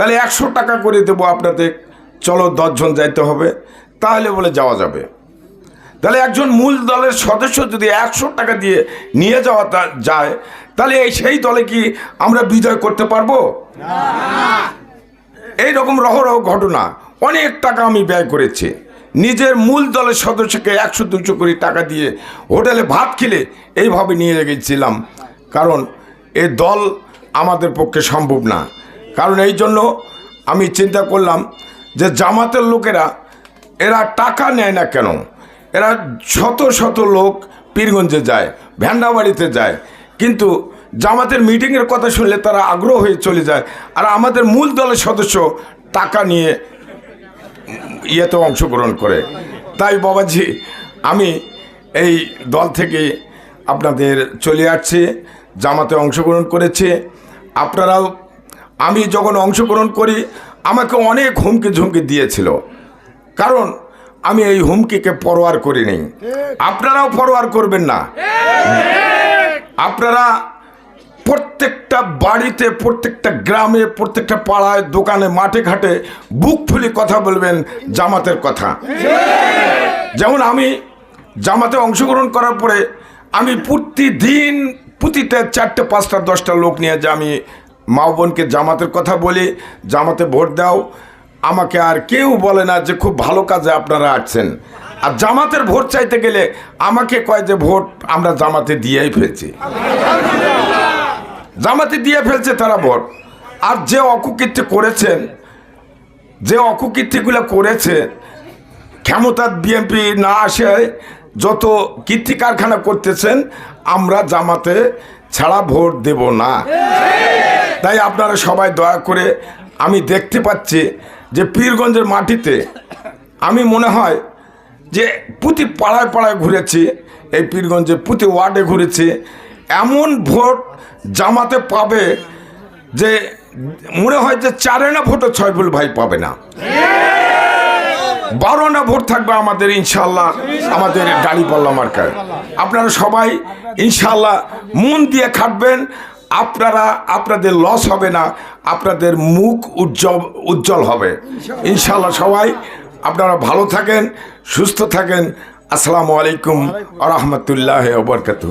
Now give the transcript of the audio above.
তাহলে একশো টাকা করে দেবো আপনাদের। চলো দশজন যাইতে হবে। তাহলে বলে যাওয়া যাবে। তাহলে একজন মূল দলের সদস্য যদি একশো টাকা দিয়ে নিয়ে যাওয়া যায়, তাহলে এই সেই দলে কি আমরা বিজয় করতে পারব? এই রকম রহরহ ঘটনা। অনেক টাকা আমি ব্যয় করেছি। নিজের মূল দলের সদস্যকে একশো দুশো কোটি টাকা দিয়ে হোটেলে ভাত খেলে এইভাবে নিয়ে গেছিলাম। কারণ এ দল আমাদের পক্ষে সম্ভব না। কারণ এই জন্য আমি চিন্তা করলাম যে জামাতের লোকেরা, এরা টাকা নেয় না কেন? এরা শত শত লোক পীরগঞ্জে যায় ভ্যান্ডাবাড়িতে যায়। কিন্তু জামাতের মিটিংয়ের কথা শুনলে তারা আগ্রহ হয়ে চলে যায়। আর আমাদের মূল দলের সদস্য টাকা নিয়ে ইয়েতে অংশগ্রহণ করে। তাই বাবাজি, আমি এই দল থেকে আপনাদের চলে আসছি, জামাতে অংশগ্রহণ করেছে। আপনারাও আমি যখন অংশগ্রহণ করি, আমাকে অনেক হুমকি ঝুমকি দিয়েছিল। কারণ আমি এই হুমকিকে পরোয়ার করি নেই আপনারাও পরোয়ার করবেন না। আপনারা প্রত্যেকটা বাড়িতে, প্রত্যেকটা গ্রামে, প্রত্যেকটা পাড়ায়, দোকানে, মাঠে ঘাটে বুক ফুলি কথা বলবেন, জামাতের কথা। যেমন আমি জামাতে অংশগ্রহণ করার পরে আমি প্রতিদিন প্রতিটা চারটে, পাঁচটা, দশটা লোক নিয়ে যে আমি মা বোনকে জামাতের কথা বলি, জামাতে ভোট দাও। আমাকে আর কেউ বলে না যে খুব ভালো কাজে আপনারা আসছেন। আর জামাতের ভোট চাইতে গেলে আমাকে কয় যে ভোট আমরা জামাতে দিয়েই ফেলছি। জামাতে দিয়ে ফেলছে তারা ভোট। আর যে অকুকীর্তি করেছেন, যে অকুকীর্তিগুলো করেছে, ক্ষমতার বিএনপি না আসে, যত কীর্তি কারখানা করতেছেন, আমরা জামাতে ছাড়া ভোট দেব না। তাই আপনারা সবাই দয়া করে আমি দেখতে পাচ্ছি যে পীরগঞ্জের মাটিতে আমি মনে হয় যে প্রতি পাড়ায় পাড়ায় ঘুরেছি, এই পীরগঞ্জে প্রতি ওয়ার্ডে ঘুরেছি। এমন ভোট জামাতে পাবে যে মনে হয় যে চারে না ভোটও ছয় ভুল ভাই পাবে না। বারো না ভোট থাকবে আমাদের ইনশাল্লাহ, আমাদের গাড়ি পাল্লা মার্কায়। আপনারা সবাই ইনশাল্লাহ মন দিয়ে খাটবেন আপনারা আপনাদের লস হবে না আপনাদের মুখ উজ্জ্বল উজ্জ্বল হবে। ইনশাল্লাহ সবাই আপনারা ভালো থাকেন সুস্থ থাকেন। আসসালামু আলাইকুম আ রহমতুল্লাহ বরকাত